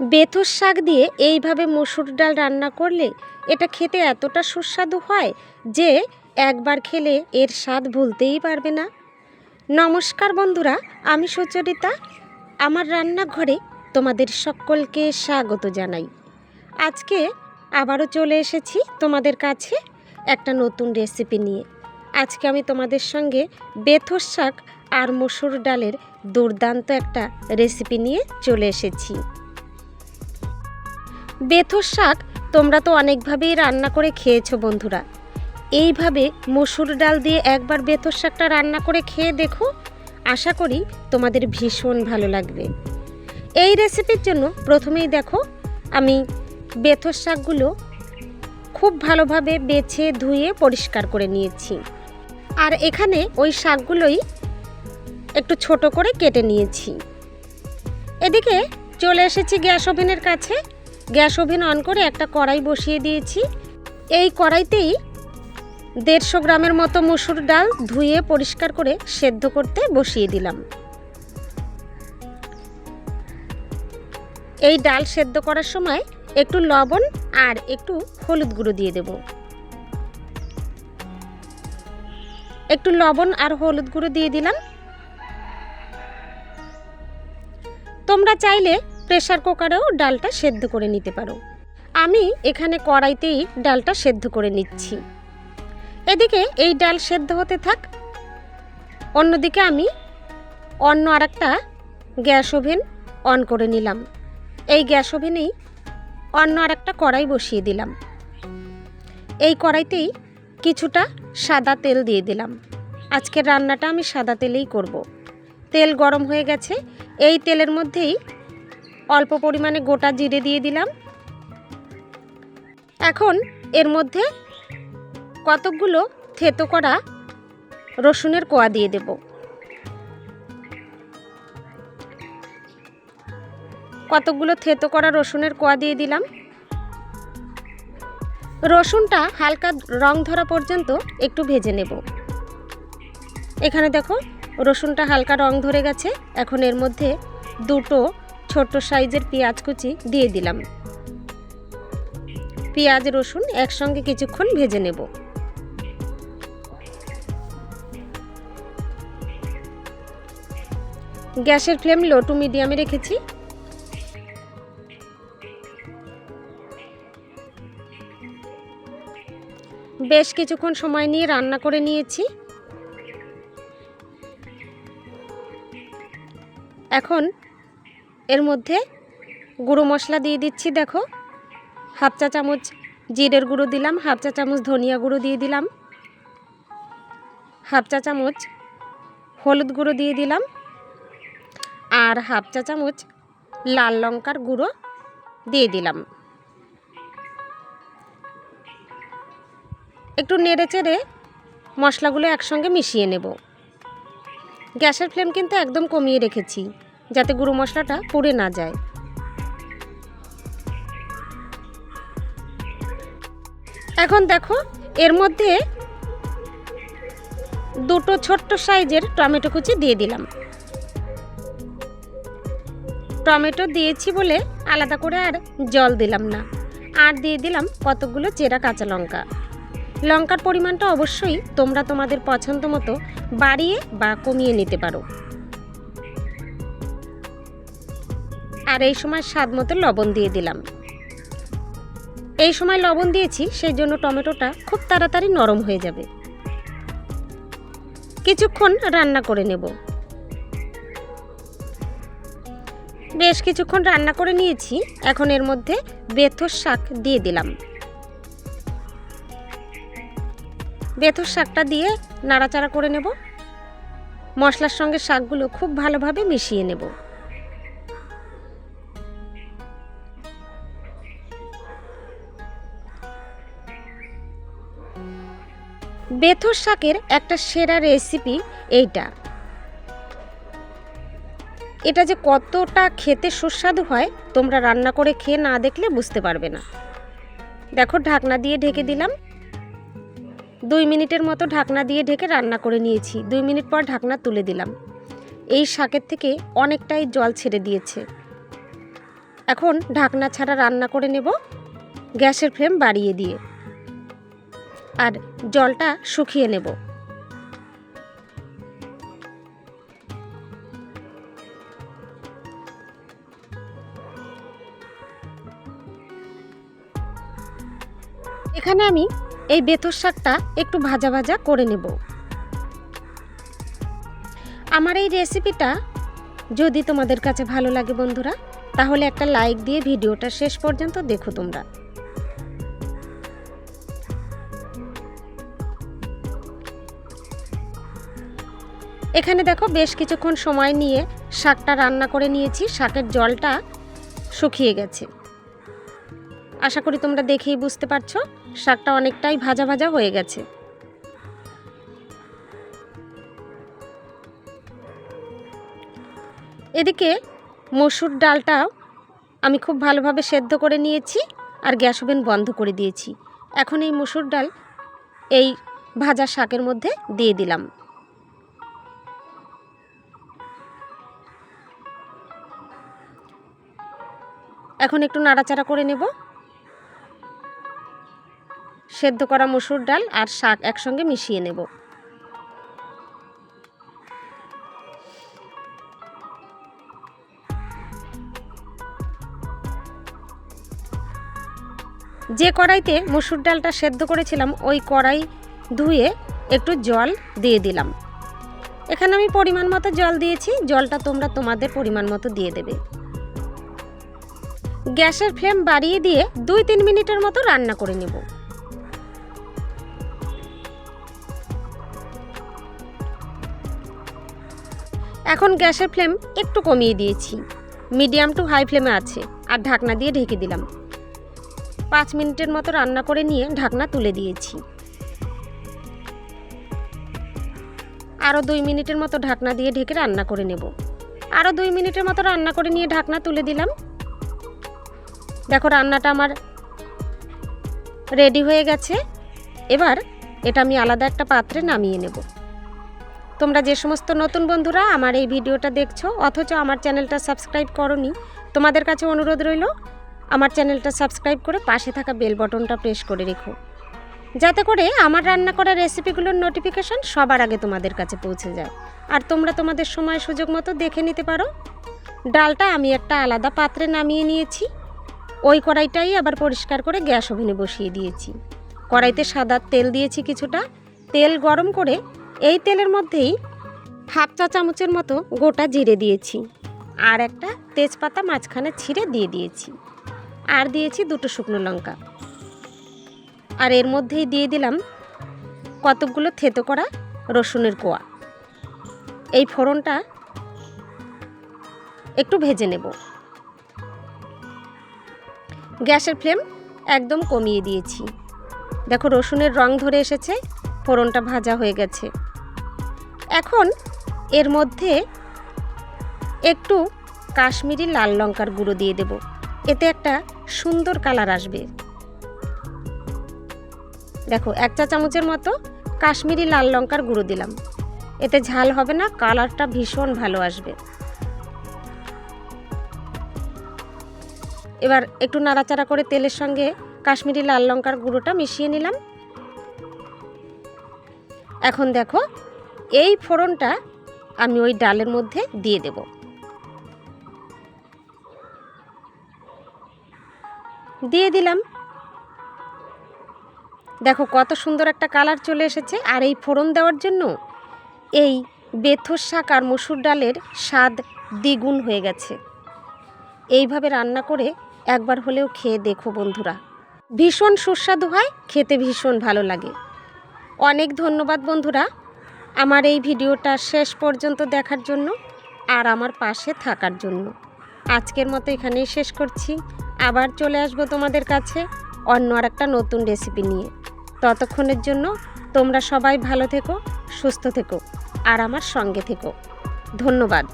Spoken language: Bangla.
বেথুর শাক দিয়ে এইভাবে মসুর ডাল রান্না করলে এটা খেতে এতটা সুস্বাদু হয় যে একবার খেলে এর স্বাদ ভুলতেই পারবে না। নমস্কার বন্ধুরা, আমি সুচরিতা। আমার রান্নাঘরে তোমাদের সকলকে স্বাগত জানাই। আজকে আবারও চলে এসেছি তোমাদের কাছে একটা নতুন রেসিপি নিয়ে। আজকে আমি তোমাদের সঙ্গে বেথর শাক আর মসুর ডালের দুর্দান্ত একটা রেসিপি নিয়ে চলে এসেছি। বেথর শাক তোমরা তো অনেকভাবেই রান্না করে খেয়েছো বন্ধুরা। এইভাবে মসুর ডাল দিয়ে একবার বেথর শাকটা রান্না করে খেয়ে দেখো, আশা করি তোমাদের ভীষণ ভালো লাগবে। এই রেসিপির জন্য প্রথমেই দেখো, আমি বেথর শাকগুলো খুব ভালোভাবে বেছে ধুয়ে পরিষ্কার করে নিয়েছি। আর এখানে ওই শাকগুলোই একটু ছোট করে কেটে নিয়েছি। এদিকে চলে এসেছি গ্যাস ওভেনের কাছে। গ্যাস ওভেন অন করে একটা কড়াই বসিয়ে দিয়েছি। এই কড়াইতেই দেড়শো গ্রামের মতো মুসুর ডাল ধুয়ে পরিষ্কার করে সেদ্ধ করতে বসিয়ে দিলাম। এই ডাল সেদ্ধ করার সময় একটু লবণ আর একটু হলুদ গুঁড়ো দিয়ে দেব। একটু লবণ আর হলুদ গুঁড়ো দিয়ে দিলাম। তোমরা চাইলে প্রেসার কুকারেও ডালটা সেদ্ধ করে নিতে পারো। আমি এখানে কড়াইতেই ডালটা সেদ্ধ করে নিচ্ছি। এদিকে এই ডাল সেদ্ধ হতে থাক। অন্যদিকে আমি অন্য আর একটা গ্যাস ওভেন অন করে নিলাম। এই গ্যাস ওভেনেই অন্য আর একটা কড়াই বসিয়ে দিলাম। এই কড়াইতেই কিছুটা সাদা তেল দিয়ে দিলাম। আজকের রান্নাটা আমি সাদা তেলেই করব। তেল গরম হয়ে গেছে। এই তেলের মধ্যেই অল্প পরিমাণে গোটা জিরে দিয়ে দিলাম। এখন এর মধ্যে কতকগুলো থেতো করা রসুনের কোয়া দিয়ে দেব। কতকগুলো থেতো করা রসুনের কোয়া দিয়ে দিলাম। রসুনটা হালকা রং ধরা পর্যন্ত একটু ভেজে নেব। এখানে দেখো, রসুনটা হালকা রং ধরে গেছে। এখন এর মধ্যে দুটো ছোট সাইজের পেঁয়াজ কুচি দিয়ে দিলাম। পেঁয়াজ, রসুন একসঙ্গে কিছুক্ষণ ভেজে নেব। গ্যাসের ফ্লেম লো টু মিডিয়ামে রেখেছি। বেশ কিছুক্ষণ সময় নিয়ে রান্না করে নিয়েছি। এখন এর মধ্যে গুঁড়ো মশলা দিয়ে দিচ্ছি, দেখো। হাফ চা চামচ জিরের গুঁড়ো দিলাম, হাফ চা চামচ ধনিয়া গুঁড়ো দিয়ে দিলাম। হাফ চা চামচ হলুদ গুঁড়ো দিয়ে দিলাম। আর হাফ চা চামচ লাল লঙ্কার গুঁড়ো দিয়ে দিলাম। একটু নেড়ে চেড়ে মশলাগুলো একসঙ্গে মিশিয়ে নেব। গ্যাসের ফ্লেম কিন্তু একদম কমিয়ে রেখেছি। যাতে গুঁড়ো মশলাটা পুড়ে না যায়। এখন দেখো, এর মধ্যে দুটো ছোট্ট সাইজের টমেটো কুচি দিয়ে দিলাম। টমেটো দিয়েছি বলে আলাদা করে আর জল দিলাম না। আর দিয়ে দিলাম কতগুলো চেরা কাঁচা লঙ্কা। লঙ্কার পরিমাণটা অবশ্যই তোমরা তোমাদের পছন্দ মতো বাড়িয়ে বা কমিয়ে নিতে পারো। আর এই সময় স্বাদ মতো লবণ দিয়ে দিলাম। এই সময় লবণ দিয়েছি, সেই জন্য টমেটোটা খুব তাড়াতাড়ি নরম হয়ে যাবে। কিছুক্ষণ রান্না করে নেব। বেশ কিছুক্ষণ রান্না করে নিয়েছি, এখন এর মধ্যে বেথর শাক দিয়ে দিলাম। বেথর শাকটা দিয়ে নাড়াচাড়া করে নেব। মশলার সঙ্গে শাকগুলো খুব ভালোভাবে মিশিয়ে নেব। বেথর শাকের একটা সেরা রেসিপি এইটা। এটা যে কতটা খেতে সুস্বাদু হয়, তোমরা রান্না করে খেয়ে না দেখলে বুঝতে পারবে না। দেখো, ঢাকনা দিয়ে ঢেকে দিলাম। দুই মিনিটের মতো ঢাকনা দিয়ে ঢেকে রান্না করে নিয়েছি। দুই মিনিট পর ঢাকনা তুলে দিলাম। এই শাকের থেকে অনেকটাই জল ছেড়ে দিয়েছে। এখন ঢাকনা ছাড়া রান্না করে নেব, গ্যাসের ফ্লেম বাড়িয়ে দিয়ে। আর জলটা শুকিয়ে নেব। এখানে আমি এই বেথর শাকটা একটু ভাজা ভাজা করে নেব। আমার এই রেসিপিটা যদি তোমাদের কাছে ভালো লাগে বন্ধুরা, তাহলে একটা লাইক দিয়ে ভিডিওটা শেষ পর্যন্ত দেখো তোমরা। এখানে দেখো বেশ কিছুক্ষণ সময় নিয়ে শাকটা রান্না করে নিয়েছি। শাকের জলটা শুকিয়ে গেছে। আশা করি তোমরা দেখেই বুঝতে পারছ, শাকটা অনেকটাই ভাজা ভাজা হয়ে গেছে। এদিকে মসুর ডালটাও আমি খুব ভালোভাবে সেদ্ধ করে নিয়েছি আর গ্যাস ওভেন বন্ধ করে দিয়েছি। এখন এই মসুর ডাল এই ভাজা শাকের মধ্যে দিয়ে দিলাম। এখন একটু নাড়াচাড়া করে নেব। সেদ্ধ করা মসুর ডাল আর শাক একসঙ্গে মিশিয়ে নেব। যে কড়াইতে মসুর ডালটা সেদ্ধ করেছিলাম, ওই কড়াই ধুয়ে একটু জল দিয়ে দিলাম। এখানে আমি পরিমাণ মতো জল দিয়েছি, জলটা তোমরা তোমাদের পরিমাণ মতো দিয়ে দেবে। গ্যাসের ফ্লেম বাড়িয়ে দিয়ে দুই তিন মিনিটের মতো রান্না করে নেব। এখন গ্যাসের ফ্লেম একটু কমিয়ে দিয়েছি। মিডিয়াম টু হাই ফ্লেমে আছে আর ঢাকনা দিয়ে ঢেকে দিলাম। পাঁচ মিনিটের মতো রান্না করে নিয়ে ঢাকনা তুলে দিয়েছি। আরও দুই মিনিটের মতো ঢাকনা দিয়ে ঢেকে রান্না করে নেব। আরও দুই মিনিটের মতো রান্না করে নিয়ে ঢাকনা তুলে দিলাম। দেখো, রান্নাটা আমার রেডি হয়ে গেছে। এবার এটা আমি আলাদা একটা পাত্রে নামিয়ে নেব। তোমরা যে সমস্ত নতুন বন্ধুরা আমার এই ভিডিওটা দেখছ, অথচ আমার চ্যানেলটা সাবস্ক্রাইব করনি, তোমাদের কাছে অনুরোধ রইল, আমার চ্যানেলটা সাবস্ক্রাইব করে পাশে থাকা বেল বটনটা প্রেস করে রেখো। যাতে করে আমার রান্না করা রেসিপিগুলোর নোটিফিকেশান সবার আগে তোমাদের কাছে পৌঁছে যায়। আর তোমরা তোমাদের সময় সুযোগ মতো দেখে নিতে পারো। ডালটা আমি একটা আলাদা পাত্রে নামিয়ে নিয়েছি। ওই কড়াইটাই আবার পরিষ্কার করে গ্যাস ওভেনে বসিয়ে দিয়েছি। কড়াইতে সাদা তেল দিয়েছি কিছুটা। তেল গরম করে এই তেলের মধ্যেই হাফ চা চামচের মতো গোটা জিরে দিয়েছি আর একটা তেজপাতা মাঝখানে ছিঁড়ে দিয়ে দিয়েছি। আর দিয়েছি দুটো শুকনো লঙ্কা। আর এর মধ্যেই দিয়ে দিলাম কতকগুলো থেতো করা রসুনের কোয়া। এই ফোড়নটা একটু ভেজে নেব। গ্যাসের ফ্লেম একদম কমিয়ে দিয়েছি। দেখো রসুনের রং ধরে এসেছে, ফোড়নটা ভাজা হয়ে গেছে। এখন এর মধ্যে একটু কাশ্মীরি লাল লঙ্কার গুঁড়ো দিয়ে দেব। এতে একটা সুন্দর কালার আসবে। দেখো, এক চা চামচের মতো কাশ্মীরি লাল লঙ্কার গুঁড়ো দিলাম। এতে ঝাল হবে না, কালারটা ভীষণ ভালো আসবে। এবার একটু নাড়াচাড়া করে তেলের সঙ্গে কাশ্মীরি লাল লঙ্কার গুঁড়োটা মিশিয়ে নিলাম। এখন দেখো, এই ফোড়নটা আমি ওই ডালের মধ্যে দিয়ে দেব। দিয়ে দিলাম। দেখো কত সুন্দর একটা কালার চলে এসেছে, আর এই ফোড়ন দেওয়ার জন্য এই বেথর শাক আর মসুর ডালের স্বাদ দ্বিগুণ হয়ে গেছে। এইভাবে রান্না করে একবার হলেও খেয়ে দেখো বন্ধুরা। ভীষণ সুস্বাদু হয়, খেতে ভীষণ ভালো লাগে। অনেক ধন্যবাদ বন্ধুরা আমার এই ভিডিওটা শেষ পর্যন্ত দেখার জন্য আর আমার পাশে থাকার জন্য। আজকের মতো এখানেই শেষ করছি। আবার চলে আসব তোমাদের কাছে অন্য আর একটা নতুন রেসিপি নিয়ে। ততক্ষণের জন্য তোমরা সবাই ভালো থেকো, সুস্থ থেকো আর আমার সঙ্গে থেকো। ধন্যবাদ।